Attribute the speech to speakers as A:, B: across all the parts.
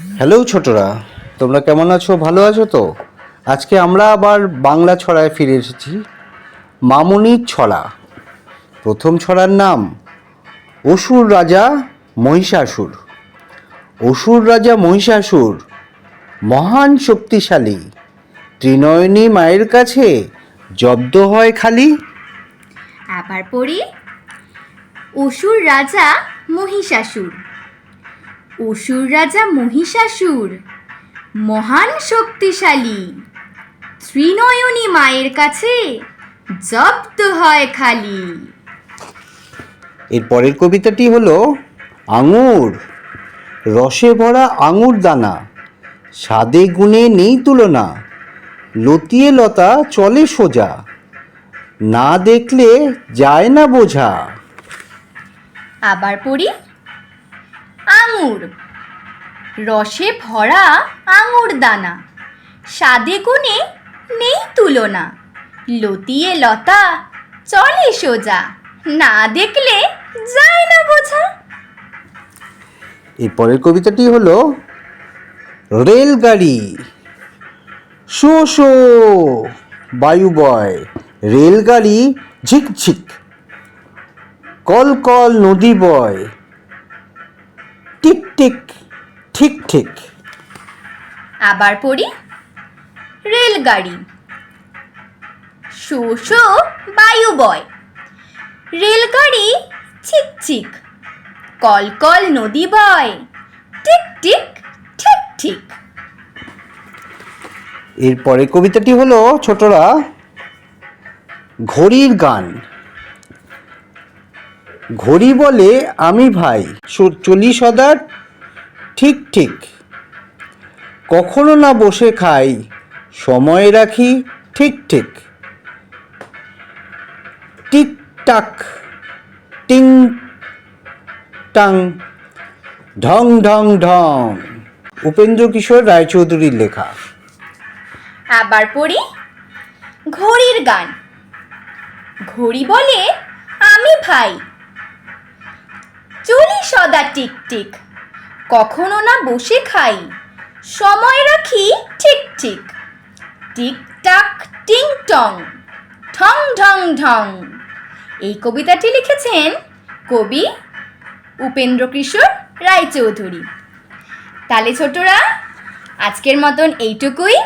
A: Hello ছোটরা, তোমরা কেমন আছো? ভালো আছো তো? আজকে আমরা আবার বাংলা ছড়ায় ফিরে এসেছি। মামুনির ছড়া। প্রথম ছড়ার নাম অসুর রাজা মহিষাসুর। অসুর রাজা মহিষাসুর মহান শক্তিশালী। ত্রিনয়নী মায়ের কাছে জব্দ হয় খালি।
B: আবার পড়ি, অসুর রাজা মহিষাসুর। অসুর রাজা মহিষাসুর মহান শক্তিশালী। ত্রিনয়নী মায়ের কাছে জব্দ হয় খালি।
A: এর পরের কবিতাটি হলো আঙুর রসে ভরা আঙুর দানা স্বাদে গুণে নেই তুলনা লতিয়ে লতা চলে সোজা না দেখলে যায় না বোঝা।
B: আবার পড়ি। আঙুর। রসে ভরা আঙুর দানা স্বাদে গুণে নেই তুলনা। লতিয়ে লতা চলে সোজা। না দেখলে যায় না বোঝা।
A: এর পরের কবিতাটি হলো রেলগাড়ি। শো শো, বায়ু বয়। রেলগাড়ি ঝিকঝিক। কল কল, নদী বয়। টিক টিক ঠিক ঠিক।
B: আবার পড়ি? রেলগাড়ি। শো শো বায়ু বয় রেলগাড়ি চিক চিক কল কল নদী বয়। টিক টিক ঠিক ঠিক।
A: এর পরের কবিতাটি হলো ছোটরা ঘড়ির গান। ঘড়ি বলে আমি ভাই। চলি সদা ঠিক ঠিক। কখনো না বসে খাই, সময় রাখি, ঠিক ঠিক। টিক, টাক, টিং, টাং, ঢং ঢং ঢং। উপেন্দ্র কিশোর রায়চৌধুরীর লেখা।
B: আবার পড়ি? ঘড়ির গান। ঘড়ি বলে আমি ভাই। চলি সদা টিক টিক কখনো না বসে খাই, সময় রাখি ঠিক ঠিক টিক টাক টিং টং ঠং ঢং ঢং। এই কবিতাটি লিখেছেন কবি উপেন্দ্র কিশোর রায়চৌধুরী। তাহলে ছোটরা, আজকের মতন এইটুকুই।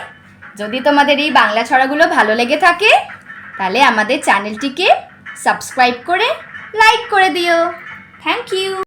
B: যদি তোমাদের এই বাংলা ছড়াগুলো ভালো লেগে থাকে তাহলে আমাদের চ্যানেলটিকে সাবস্ক্রাইব করে, লাইক করে দিও। Thank you.